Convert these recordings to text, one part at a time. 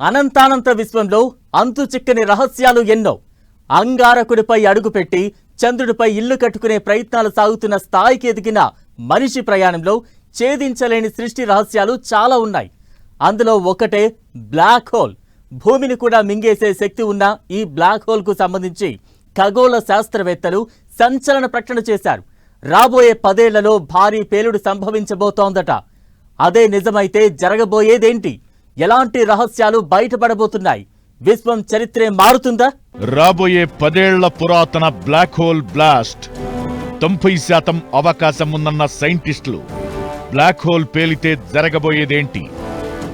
అనంతానంత విశ్వంలో అంతు చిక్కని రహస్యాలు ఎన్నో. అంగారకుడిపై అడుగుపెట్టి చంద్రుడిపై ఇల్లు కట్టుకునే ప్రయత్నాలు సాగుతున్న స్థాయికి ఎదిగిన మనిషి ప్రయాణంలో ఛేదించలేని సృష్టి రహస్యాలు చాలా ఉన్నాయి. అందులో ఒకటే బ్లాక్ హోల్. భూమిని కూడా మింగేసే శక్తి ఉన్న ఈ బ్లాక్ హోల్కు సంబంధించి ఖగోళ శాస్త్రవేత్తలు సంచలన ప్రకటన చేశారు. రాబోయే పదేళ్ళలో భారీ పేలుడు సంభవించబోతోందట. అదే నిజమైతే జరగబోయేదేంటి? ఎలాంటి రహస్యాలు బయటపడబోతున్నాయి? విశ్వం చరిత్రే మారుతుందా? రాబోయే పదేళ్ళ పురాతన బ్లాక్ హోల్ బ్లాస్ట్. తొంభై శాతం అవకాశం ఉందన్న సైంటిస్టులు బ్లాక్ హోల్ పేలితే జరగబోయేదేంటి?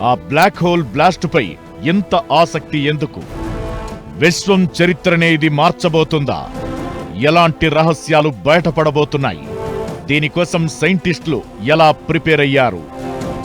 ఆ బ్లాక్ హోల్ బ్లాస్ట్పై ఇంత ఆసక్తి ఎందుకు? విశ్వం చరిత్రనే ఇది మార్చబోతుందా? ఎలాంటి రహస్యాలు బయటపడబోతున్నాయి? దీనికోసం సైంటిస్టులు ఎలా ప్రిపేర్ అయ్యారు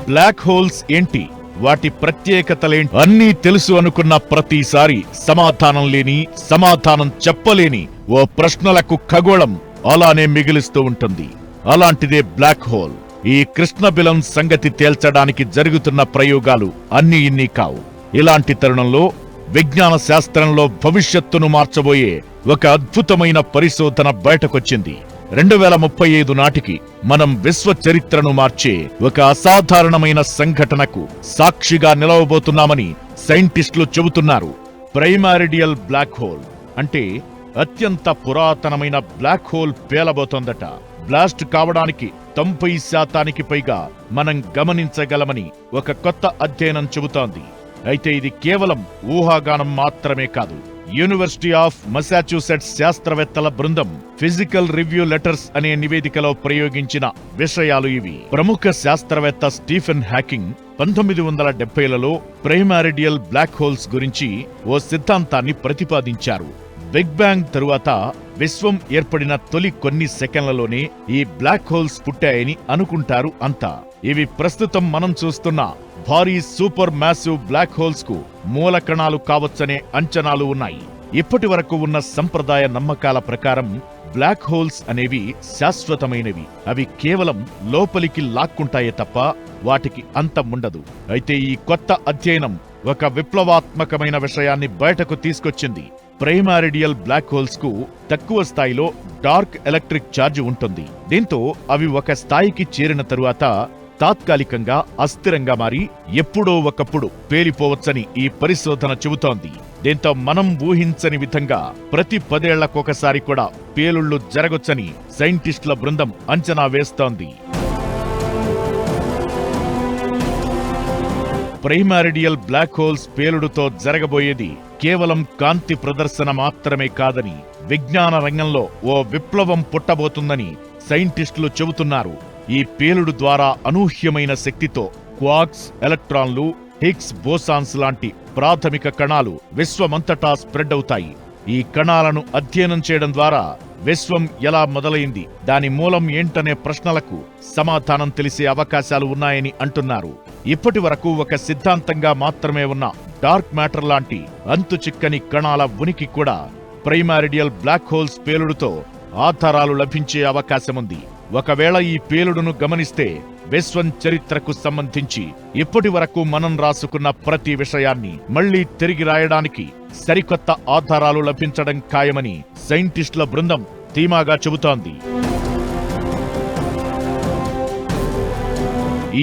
బ్లాక్ హోల్స్ ఏంటి? వాటి ప్రత్యేకతలేంటి అన్నీ తెలుసు అనుకున్న ప్రతిసారి సమాధానం లేని సమాధానం చెప్పలేని ఓ ప్రశ్నలకు ఖగోళం అలానే మిగిలిస్తూ ఉంటుంది. అలాంటిదే బ్లాక్ హోల్ ఈ కృష్ణబిలం సంగతి తేల్చడానికి జరుగుతున్న ప్రయోగాలు అన్ని ఇన్ని కావు. ఇలాంటి తరుణంలో విజ్ఞాన శాస్త్రంలో భవిష్యత్తును మార్చబోయే ఒక అద్భుతమైన పరిశోధన బయటకొచ్చింది. రెండు వేల ముప్పై ఐదు నాటికి మనం విశ్వ చరిత్రను మార్చే ఒక అసాధారణమైన సంఘటనకు సాక్షిగా నిలవబోతున్నామని సైంటిస్టులు చెబుతున్నారు. ప్రైమారిడియల్ బ్లాక్ హోల్ అంటే అత్యంత పురాతనమైన బ్లాక్ హోల్ పేలబోతోందట. బ్లాస్ట్ కావడానికి తొంభై శాతానికి పైగా మనం గమనించగలమని ఒక కొత్త అధ్యయనం చెబుతోంది. అయితే ఇది కేవలం ఊహాగానం మాత్రమే కాదు. యూనివర్సిటీ ఆఫ్ మసాచ్యూసెట్స్ శాస్త్రవేత్తల బృందం ఫిజికల్ రివ్యూ లెటర్స్ అనే నివేదికలో ప్రయోగించిన విషయాలు ఇవి. ప్రముఖ శాస్త్రవేత్త స్టీఫెన్ హ్యాకింగ్ పంతొమ్మిది వందల డెబ్బైలలో ప్రైమారిడియల్ బ్లాక్ హోల్స్ గురించి ఓ సిద్ధాంతాన్ని ప్రతిపాదించారు. బిగ్ బ్యాంగ్ తరువాత విశ్వం ఏర్పడిన తొలి కొన్ని సెకండ్లలోనే ఈ బ్లాక్ హోల్స్ పుట్టాయని అనుకుంటారు అంతా. ఇవి ప్రస్తుతం మనం చూస్తున్న భారీ సూపర్ మ్యాసివ్ బ్లాక్ హోల్స్కు మూల కణాలు కావచ్చనే అంచనాలు ఉన్నాయి. ఇప్పటి వరకు ఉన్న సంప్రదాయ నమ్మకాల ప్రకారం బ్లాక్ హోల్స్ అనేవి శాశ్వతమైనవి. అవి కేవలం లోపలికి లాక్కుంటాయే తప్ప వాటికి అంతం ఉండదు. అయితే ఈ కొత్త అధ్యయనం ఒక విప్లవాత్మకమైన విషయాన్ని బయటకు తీసుకొచ్చింది. ప్రైమారిడియల్ బ్లాక్ హోల్స్కు తక్కువ స్థాయిలో డార్క్ ఎలక్ట్రిక్ ఛార్జ్ ఉంటుంది. దీంతో అవి ఒక స్థాయికి చేరిన తరువాత తాత్కాలికంగా అస్థిరంగా మారి ఎప్పుడో ఒకప్పుడు పేలిపోవచ్చని ఈ పరిశోధన చెబుతోంది. దీంతో మనం ఊహించని విధంగా ప్రతి పదేళ్ళకొకసారి కూడా పేలుళ్ళు జరగొచ్చని సైంటిస్టుల బృందం అంచనా వేస్తోంది. ప్రైమారిడియల్ బ్లాక్ హోల్స్ పేలుడుతో జరగబోయేది కేవలం కాంతి ప్రదర్శన మాత్రమే కాదని విజ్ఞాన రంగంలో ఓ విప్లవం పుట్టబోతుందని సైంటిస్టులు చెబుతున్నారు. ఈ పేలుడు ద్వారా అనూహ్యమైన శక్తితో క్వాక్స్ ఎలక్ట్రాన్లు హిగ్స్ బోసాన్స్ లాంటి ప్రాథమిక కణాలు విశ్వమంతటా స్ప్రెడ్ అవుతాయి. ఈ కణాలను అధ్యయనం చేయడం ద్వారా విశ్వం ఎలా మొదలైంది దాని మూలం ఏంటనే ప్రశ్నలకు సమాధానం తెలిసే అవకాశాలు ఉన్నాయని అంటున్నారు. ఇప్పటి వరకు ఒక సిద్ధాంతంగా మాత్రమే ఉన్న డార్క్ మ్యాటర్ లాంటి అంతు చిక్కని కణాల ఉనికి కూడా ప్రైమారిడియల్ బ్లాక్ హోల్స్ పేలుడుతో ఆధారాలు లభించే అవకాశముంది. ఒకవేళ ఈ పేలుడును గమనిస్తే విశ్వం చరిత్రకు సంబంధించి ఇప్పటి వరకు మనం రాసుకున్న ప్రతి విషయాన్ని మళ్ళీ తిరిగి రాయడానికి సరికొత్త ఆధారాలు లభించడం ఖాయమని సైంటిస్టుల బృందం ధీమాగా చెబుతోంది.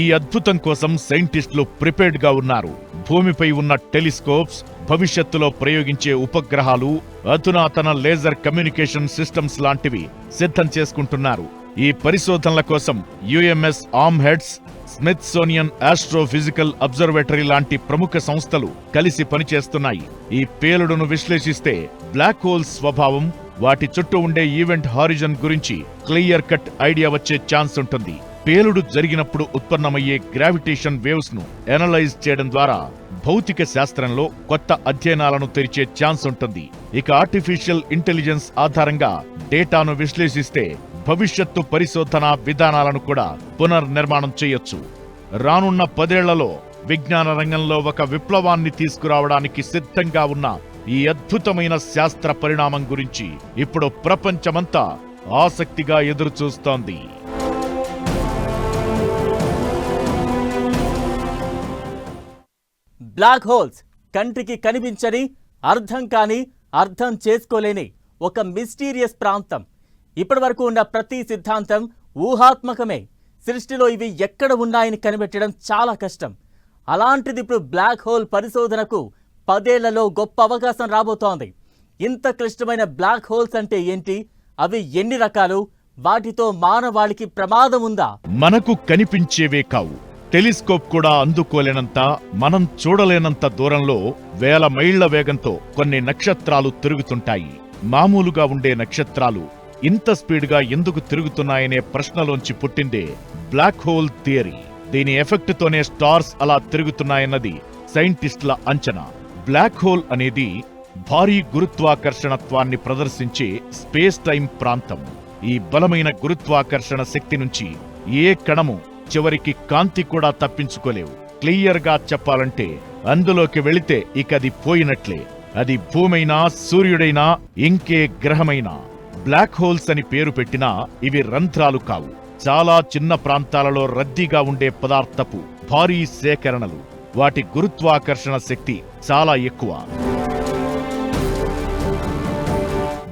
ఈ అద్భుతం కోసం సైంటిస్టులు ప్రిపేర్డ్గా ఉన్నారు. భూమిపై ఉన్న టెలిస్కోప్స్ భవిష్యత్తులో ప్రయోగించే ఉపగ్రహాలు అధునాతన లేజర్ కమ్యూనికేషన్ సిస్టమ్స్ లాంటివి సిద్ధం చేసుకుంటున్నారు. ఈ పరిశోధనల కోసం UMass Amherst Smithsonian astrophysical observatory లాంటి ప్రముఖ సంస్థలు కలిసి పనిచేస్తున్నాయి. ఈ పేలుడును విశ్లేషిస్తే బ్లాక్ హోల్స్ స్వభావం వాటి చుట్టూ ఉండే ఈవెంట్ హారిజన్ గురించి క్లియర్ కట్ ఐడియా వచ్చే ఛాన్స్ ఉంటుంది. పేలుడు జరిగినప్పుడు ఉత్పన్నమయ్యే గ్రావిటేషన్ వేవ్స్ను ఎనలైజ్ చేయడం ద్వారా భౌతిక శాస్త్రంలో కొత్త అధ్యయనాలను తెరిచే ఛాన్స్ ఉంటుంది. ఇక ఆర్టిఫిషియల్ ఇంటెలిజెన్స్ ఆధారంగా డేటాను విశ్లేషిస్తే భవిష్యత్తు పరిశోధన విధానాలను కూడా పునర్నిర్మాణం చేయొచ్చు. రానున్న పదేళ్ళలో విజ్ఞాన రంగంలో ఒక విప్లవాన్ని తీసుకురావడానికి సిద్ధంగా ఉన్న ఈ అద్భుతమైన శాస్త్ర పరిణామం గురించి ఇప్పుడు ప్రపంచమంతా ఆసక్తిగా ఎదురుచూస్తోంది. బ్లాక్ హోల్స్ కంటికి కనిపించని అర్థం కాని అర్థం చేసుకోలేని ఒక మిస్టీరియస్ ప్రాంతం. ఇప్పటివరకు ఉన్న ప్రతి సిద్ధాంతం ఊహాత్మకమే. సృష్టిలో ఇవి ఎక్కడ ఉన్నాయని కనిపెట్టడం చాలా కష్టం. అలాంటిది ఇప్పుడు బ్లాక్ హోల్ పరిశోధనకు పదేళ్ళలో గొప్ప అవకాశం రాబోతోంది. ఇంత క్లిష్టమైన బ్లాక్ హోల్స్ అంటే ఏంటి? అవి ఎన్ని రకాలు? వాటితో మానవాళికి ప్రమాదం ఉందా? మనకు కనిపించేవే కావు. టెలిస్కోప్ కూడా అందుకోలేనంత మనం చూడలేనంత దూరంలో వేల మైళ్ళ వేగంతో కొన్ని నక్షత్రాలు తిరుగుతుంటాయి. మామూలుగా ఉండే నక్షత్రాలు ఇంత స్పీడ్గా ఎందుకు తిరుగుతున్నాయనే ప్రశ్నలోంచి పుట్టిందే బ్లాక్ హోల్ థియరీ. దీని ఎఫెక్ట్ తోనే స్టార్స్ అలా తిరుగుతున్నాయన్నది సైంటిస్టుల అంచనా. బ్లాక్ హోల్ అనేది భారీ గురుత్వాకర్షణత్వాన్ని ప్రదర్శించే స్పేస్ టైం ప్రాంతం. ఈ బలమైన గురుత్వాకర్షణ శక్తి నుంచి ఏ కణము చివరికి కాంతి కూడా తప్పించుకోలేవు. క్లియర్గా చెప్పాలంటే అందులోకి వెళితే ఇక అది పోయినట్లే. అది భూమైనా సూర్యుడైనా ఇంకే గ్రహమైనా. బ్లాక్ హోల్స్ అని పేరు పెట్టినా ఇవి రంధ్రాలు కావు. చాలా చిన్న ప్రాంతాలలో రద్దీగా ఉండే పదార్థపు భారీ సేకరణలు. వాటి గురుత్వాకర్షణ శక్తి చాలా ఎక్కువ.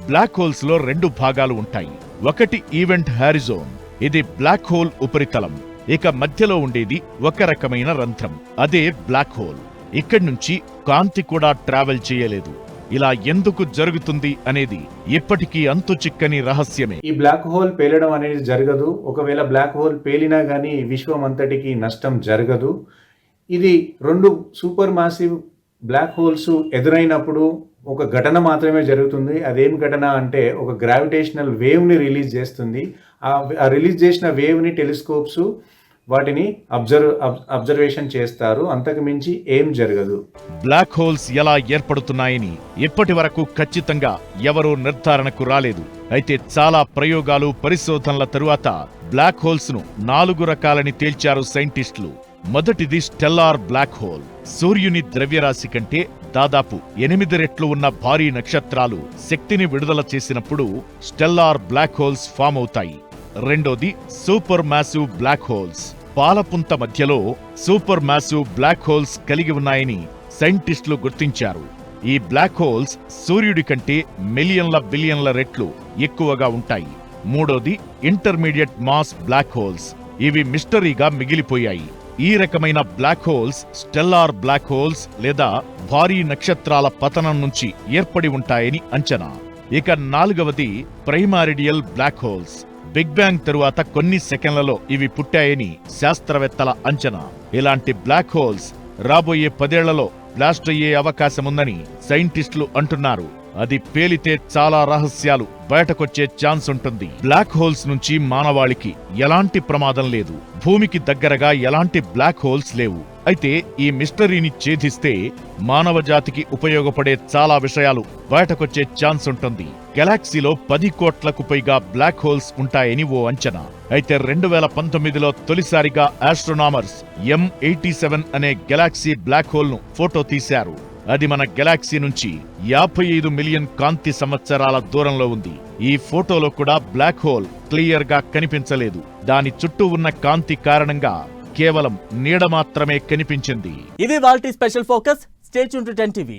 బ్లాక్ హోల్స్లో రెండు భాగాలు ఉంటాయి. ఒకటి ఈవెంట్ హారిజోన్. ఇది బ్లాక్ హోల్ ఉపరితలం. ఇక మధ్యలో ఉండేది ఒక రకమైన రంధ్రం. అదే బ్లాక్ హోల్. ఇక్కడి నుంచి కాంతి కూడా ట్రావెల్ చేయలేదు. ఇలా ఎందుకు జరుగుతుంది అనేది ఇప్పటికీ అంతు చిక్కని రహస్యమే. ఈ బ్లాక్ హోల్ పేలడం అనేది జరగదు. ఒకవేళ బ్లాక్ హోల్ పేలినా కానీ విశ్వం అంతటికి నష్టం జరగదు. ఇది రెండు సూపర్ మాసివ్ బ్లాక్ హోల్స్ ఎదురైనప్పుడు ఒక ఘటన మాత్రమే జరుగుతుంది. అదేం ఘటన అంటే ఒక గ్రావిటేషనల్ వేవ్ని రిలీజ్ చేస్తుంది. ఆ రిలీజ్ చేసిన వేవ్ని టెలిస్కోప్స్ వాటిని అబ్జర్వ్ అబ్జర్వేషన్ చేస్తారు. అంతకు మించి ఏం జరగదు. బ్లాక్ హోల్స్ ఎలా ఏర్పడుతున్నాయని ఇప్పటి వరకు ఖచ్చితంగా ఎవరూ నిర్ధారణకు రాలేదు. అయితే చాలా ప్రయోగాలు పరిశోధనల తరువాత బ్లాక్ హోల్స్ను నాలుగు రకాలని తేల్చారు సైంటిస్టులు. మొదటిది స్టెల్లార్ బ్లాక్ హోల్ సూర్యుని ద్రవ్యరాశి కంటే దాదాపు ఎనిమిది రెట్లు ఉన్న భారీ నక్షత్రాలు శక్తిని విడుదల చేసినప్పుడు స్టెల్లార్ బ్లాక్ హోల్స్ ఫామ్ అవుతాయి. రెండోది సూపర్ మ్యాసివ్ బ్లాక్ హోల్స్ పాలపుంత మధ్యలో సూపర్ మ్యాసివ్ బ్లాక్ హోల్స్ కలిగి ఉన్నాయని సైంటిస్టులు గుర్తించారు. ఈ బ్లాక్ హోల్స్ సూర్యుడి కంటే మిలియన్ల బిలియన్ల రెట్లు ఎక్కువగా ఉంటాయి. మూడోది ఇంటర్మీడియట్ మాస్ బ్లాక్ హోల్స్. ఇవి మిస్టరీగా మిగిలిపోయాయి. ఈ రకమైన black holes stellar black holes లేదా భారీ నక్షత్రాల పతనం నుంచి ఏర్పడి ఉంటాయని అంచనా. ఇక నాలుగవది primordial black holes. Big bang తరువాత కొన్ని సెకండ్లలో ఇవి పుట్టాయని శాస్త్రవేత్తల అంచనా. ఇలాంటి బ్లాక్ హోల్స్ రాబోయే పదేళ్ళలో బ్లాస్ట్ అయ్యే అవకాశముందని సైంటిస్టులు అంటున్నారు. అది పేలితే చాలా రహస్యాలు బయటకొచ్చే ఛాన్స్ ఉంటుంది. బ్లాక్ హోల్స్ నుంచి మానవాళికి ఎలాంటి ప్రమాదం లేదు. భూమికి దగ్గరగా ఎలాంటి బ్లాక్ హోల్స్ లేవు. అయితే ఈ మిస్టరీని ఛేదిస్తే మానవ జాతికి ఉపయోగపడే చాలా విషయాలు బయటకొచ్చే ఛాన్స్ ఉంటుంది. గెలాక్సీలో పది కోట్లకు పైగా బ్లాక్ హోల్స్ ఉంటాయని ఓ అంచనా. అయితే రెండు వేల పంతొమ్మిదిలో తొలిసారిగా ఆస్ట్రోనామర్స్ ఎం ఎయిటీ సెవెన్ అనే గెలాక్సీ బ్లాక్ హోల్ను ఫోటో తీశారు. అది మన గెలాక్సీ నుంచి యాభై ఐదు మిలియన్ కాంతి సంవత్సరాల దూరంలో ఉంది. ఈ ఫోటోలో కూడా బ్లాక్ హోల్ క్లియర్గా కనిపించలేదు. దాని చుట్టూ ఉన్న కాంతి కారణంగా కేవలం నీడ మాత్రమే కనిపించింది. ఇది వాల్టీ special focus. State to ten TV.